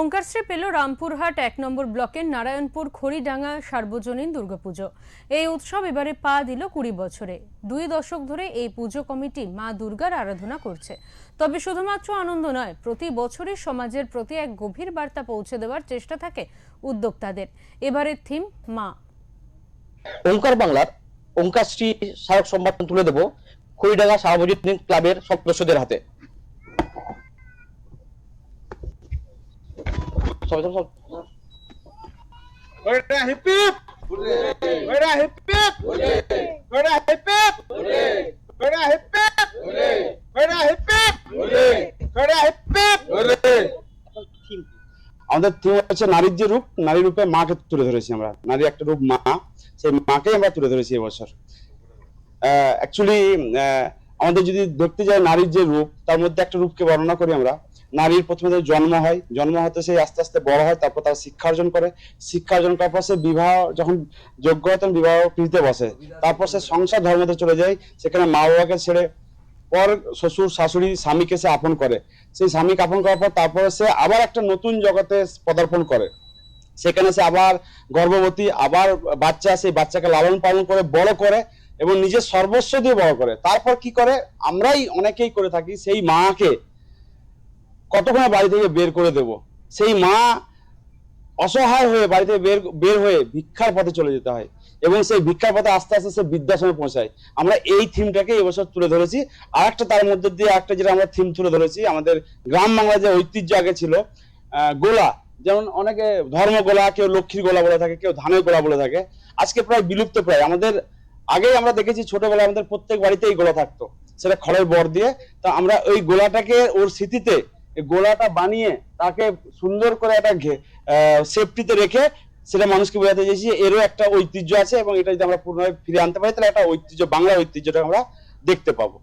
ওঙ্কারশ্রী পেল রামপুরহাট এক নম্বর ব্লকের নারায়ণপুর খড়িডাঙ্গা সার্বজনীন দুর্গাপুজো। এই উৎসব এবারে পা দিল কুড়ি বছরে। দুই দশক ধরে এই পুজো কমিটি মা দুর্গার আরাধনা করছে। তবে শুধুমাত্র আনন্দ নয়, প্রতি বছরই সমাজের প্রতি এক গভীর বার্তা পৌঁছে দেওয়ার চেষ্টা থাকে উদ্যোক্তাদের। এবারের থিম মা। ওঙ্কার বাংলার ওঙ্কারশ্রী স্মারক সম্মান তুলে দেব খড়িডাঙ্গা সার্বজনীন ক্লাবের সদস্যদের হাতে। সবাই সবাই সবাই। Hurra hip hip! Hurra hip hip! Hurra hip hip! Hurra hip hip! Hurra hip hip! Hurra hip hip! আমাদের থিম হচ্ছে নারীর যে রূপ নারী রূপে মাকে তুলে ধরেছি আমরা নারী একটা রূপ মা সেই মাকেই আমরা তুলে ধরেছি এবছর অ্যাকচুয়ালি আমাদের যদি দেখতে যাই নারীর যে রূপ, তার মধ্যে একটা রূপকে বর্ণনা করি আমরা। নারীর প্রথমে জন্ম হয়। জন্ম হতে সেই আস্তে আস্তে বড় হয়, তারপর তার শিক্ষা অর্জন করে। শিক্ষা অর্জন করার পর সে বিবাহ, যখন যোগ্য হতেন বিবাহ পিড়িতে বসে। তারপর সে সংসার ধর্মতে চলে যায়। সেখানে মা বাবাকে ছেড়ে পর শ্বশুর, শাশুড়ি, স্বামীকে সে আপন করে। সেই স্বামীকে আপন করার পর তারপরে সে আবার একটা নতুন জগতে পদার্পণ করে। সেখানে সে আবার গর্ভবতী, আবার বাচ্চা, সেই বাচ্চাকে লালন পালন করে, বড় করে এবং নিজের সর্বস্ব দিয়ে বড় করে। তারপর কি করে? আমরাই অনেকেই করে থাকি, সেই মাকে কতক্ষণে বাড়ি থেকে বের করে দেব? সেই মা অসহায় হয়ে বাড়ি থেকে বের বের হয়ে ভিক্ষার পথে চলে যেতে হয় এবং সেই ভিক্ষার পথে আস্তে আস্তে সে বৃদ্ধাশ্রমে পৌঁছায়। আমরা এই থিমটাকে এবছর তুলে ধরেছি। আর একটা তার মধ্যে দিয়ে একটা যেটা আমরা থিম তুলে ধরেছি, আমাদের গ্রাম বাংলা যে ঐতিহ্য আগে ছিল গোলা। যেমন অনেকে ধর্ম গোলা কেউ লক্ষ্মীর গোলা বলে থাকে, কেউ ধানের গোলা বলে থাকে। আজকে প্রায় বিলুপ্ত প্রায়। আমাদের আগেই আমরা দেখেছি ছোটবেলায় আমাদের প্রত্যেক বাড়িতে এই গোলা থাকতো। সেটা খড়ের বর দিয়ে। তা আমরা ওই গোলাটাকে ওর স্মৃতিতে গোলাটা বানিয়ে তাকে সুন্দর করে একটা সেফটিতে রেখে সেটা মানুষকে বোঝাতে চাইছি এরও একটা ঐতিহ্য আছে এবং এটা যদি আমরা পুনরায় ফিরে আনতে পারি, তাহলে একটা ঐতিহ্য, বাংলা ঐতিহ্যটা আমরা দেখতে পাবো।